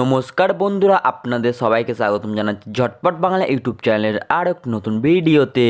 নমস্কার বন্ধুরা, আপনাদের সবাইকে স্বাগতম জানাচ্ছি ঝটপট বাংলা ইউটিউব চ্যানেলের আর এক নতুন ভিডিওতে।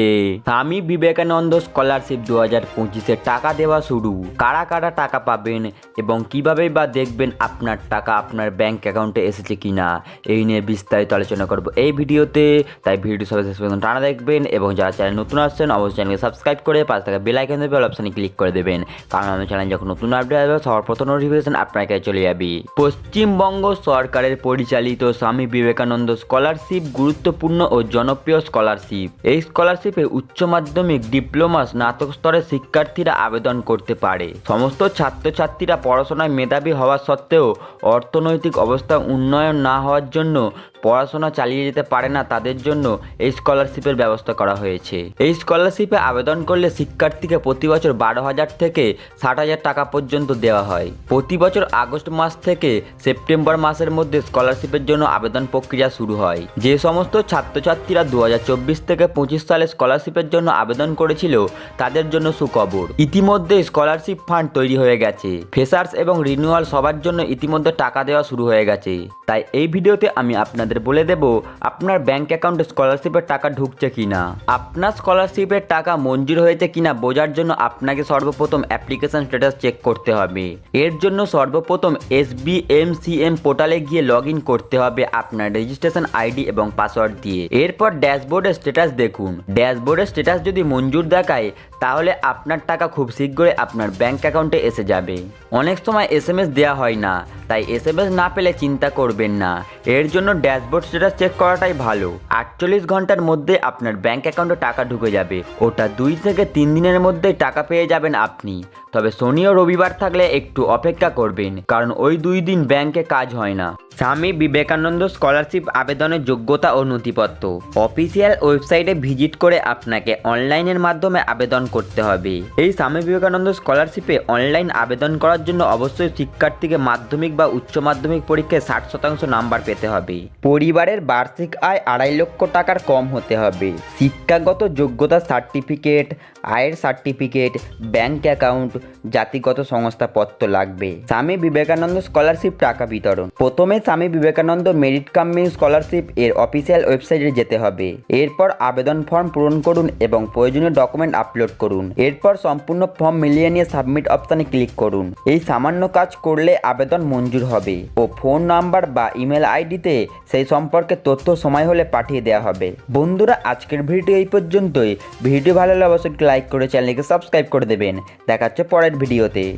স্বামী বিবেকানন্দ স্কলারশিপ দু হাজার পঁচিশে টাকা দেওয়া শুরু। কারা কারা টাকা পাবেন এবং কীভাবে বা দেখবেন আপনার টাকা আপনার ব্যাংক অ্যাকাউন্টে এসেছে কিনা, এই নিয়ে বিস্তারিত আলোচনা করব এই ভিডিওতে। তাই ভিডিও সবাই শেষ পর্যন্ত টানা দেখবেন এবং যারা চ্যানেল নতুন আসছেন, অবশ্যই চ্যানেলকে সাবস্ক্রাইব করে পাশে থাকা বেল আইকন দেবে অপশানে ক্লিক করে দেবেন। কারণ আমার চ্যানেল যখন নতুন আপডেট আসবে সবার প্রথম নোটিফিকেশন আপনার কাছে চলে যাবে। পশ্চিমবঙ্গ সরকারের পরিচালিত স্বামী বিবেকানন্দ স্কলারশিপ গুরুত্বপূর্ণ ও জনপ্রিয় স্কলারশিপ। এই স্কলারশিপে উচ্চ মাধ্যমিক, ডিপ্লোমা, স্নাতক স্তরের শিক্ষার্থীরা আবেদন করতে পারে। সমস্ত ছাত্রছাত্রীরা পড়াশোনায় মেধাবী হওয়া সত্ত্বেও অর্থনৈতিক অবস্থা উন্নয়ন না হওয়ার জন্য পড়াশোনা চালিয়ে যেতে পারে না তাদের জন্য এই স্কলারশিপের ব্যবস্থা করা হয়েছে। এই স্কলারশিপে আবেদন করলে শিক্ষার্থীকে প্রতি বছর বারো হাজার থেকে ষাট হাজার টাকা পর্যন্ত দেওয়া হয়। প্রতি বছর আগস্ট মাস থেকে সেপ্টেম্বর মাসের মধ্যে স্কলারশিপের জন্য আবেদন প্রক্রিয়া শুরু হয়। যে সমস্ত ছাত্রছাত্রীরা দু হাজার চব্বিশ থেকে পঁচিশ সালে স্কলারশিপের জন্য আবেদন করেছিল, তাদের জন্য সুখবর। ইতিমধ্যে স্কলারশিপ ফান্ড তৈরি হয়ে গেছে। ফ্রেশার্স এবং রিনিউয়াল সবার জন্য ইতিমধ্যে টাকা দেওয়া শুরু হয়ে গেছে। তাই এই ভিডিওতে আমি আপনাদের বলে দেব, আপনার ব্যাংক অ্যাকাউন্টে স্কলারশিপের টাকা ঢুকছে কিনা। আপনার স্কলারশিপের টাকা মঞ্জুর হয়েছে কিনা বোঝার জন্য আপনাকে সর্বপ্রথম অ্যাপ্লিকেশন স্ট্যাটাস চেক করতে হবে। এর জন্য সর্বপ্রথম S B M C M পোর্টালে গিয়ে লগ ইন করতে হবে আপনার রেজিস্ট্রেশন আইডি এবং পাসওয়ার্ড দিয়ে। এরপর ড্যাশবোর্ডের স্ট্যাটাস দেখুন। ড্যাশবোর্ডের স্ট্যাটাস যদি মঞ্জুর দেখায়, তাহলে আপনার টাকা খুব শীঘ্রই আপনার ব্যাংক অ্যাকাউন্টে এসে যাবে। অনেক সময় এস এম এস দেওয়া হয় না। তাই এস না পেলে চিন্তা করবেন না। এর জন্য ড্যাশবোর্ড স্ট্যাটাস চেক করাটাই ভালো। আটচল্লিশ ঘণ্টার মধ্যে আপনার ব্যাঙ্ক অ্যাকাউন্টে টাকা ঢুকে যাবে। ওটা দুই থেকে তিন দিনের মধ্যেই টাকা পেয়ে যাবেন আপনি। তবে শনি ও রবিবার থাকলে একটু অপেক্ষা করবেন, কারণ ওই দুই দিন ব্যাংকে কাজ হয় না। স্বামী বিবেকানন্দ স্কলারশিপ আবেদনের যোগ্যতা ও নথিপত্র। অফিসিয়াল ওয়েবসাইটে ভিজিট করে আপনাকে অনলাইনের মাধ্যমে আবেদন করতে হবে। এই স্বামী বিবেকানন্দ স্কলারশিপে অনলাইন আবেদন করার জন্য অবশ্যই শিক্ষার্থীকে মাধ্যমিক বা উচ্চ মাধ্যমিক পরীক্ষায় ষাট শতাংশ নাম্বার পেতে হবে। পরিবারের বার্ষিক আয় আড়াই লক্ষ টাকার কম হতে হবে। শিক্ষাগত যোগ্যতা সার্টিফিকেট, আয়ের সার্টিফিকেট, ব্যাংক অ্যাকাউন্ট, জাতিগত সংস্থাপত্র লাগবে। স্বামী বিবেকানন্দ স্কলারশিপ টাকা বিতরণ। প্রথমে Swami Vivekananda merit cum means scholarship এর অফিসিয়াল ওয়েবসাইটে যেতে হবে। এরপর আবেদন ফর্ম পূরণ করুন এবং প্রয়োজনীয় ডকুমেন্ট আপলোড করুন। এরপর সম্পূর্ণ ফর্ম মিলিয়ে নিয়ে সাবমিট অপশানে ক্লিক করুন। এই সামান্য কাজ করলে আবেদন মঞ্জুর হবে ও ফোন নাম্বার বা ইমেল আইডিতে সেই সম্পর্কে তথ্য সময় হলে পাঠিয়ে দেওয়া হবে। বন্ধুরা, আজকের ভিডিও এই পর্যন্তই। ভিডিও ভালো লাগলে অবশ্যই লাইক করে চ্যানেলকে সাবস্ক্রাইব করে দেবেন। দেখা হচ্ছে পরের ভিডিওতে।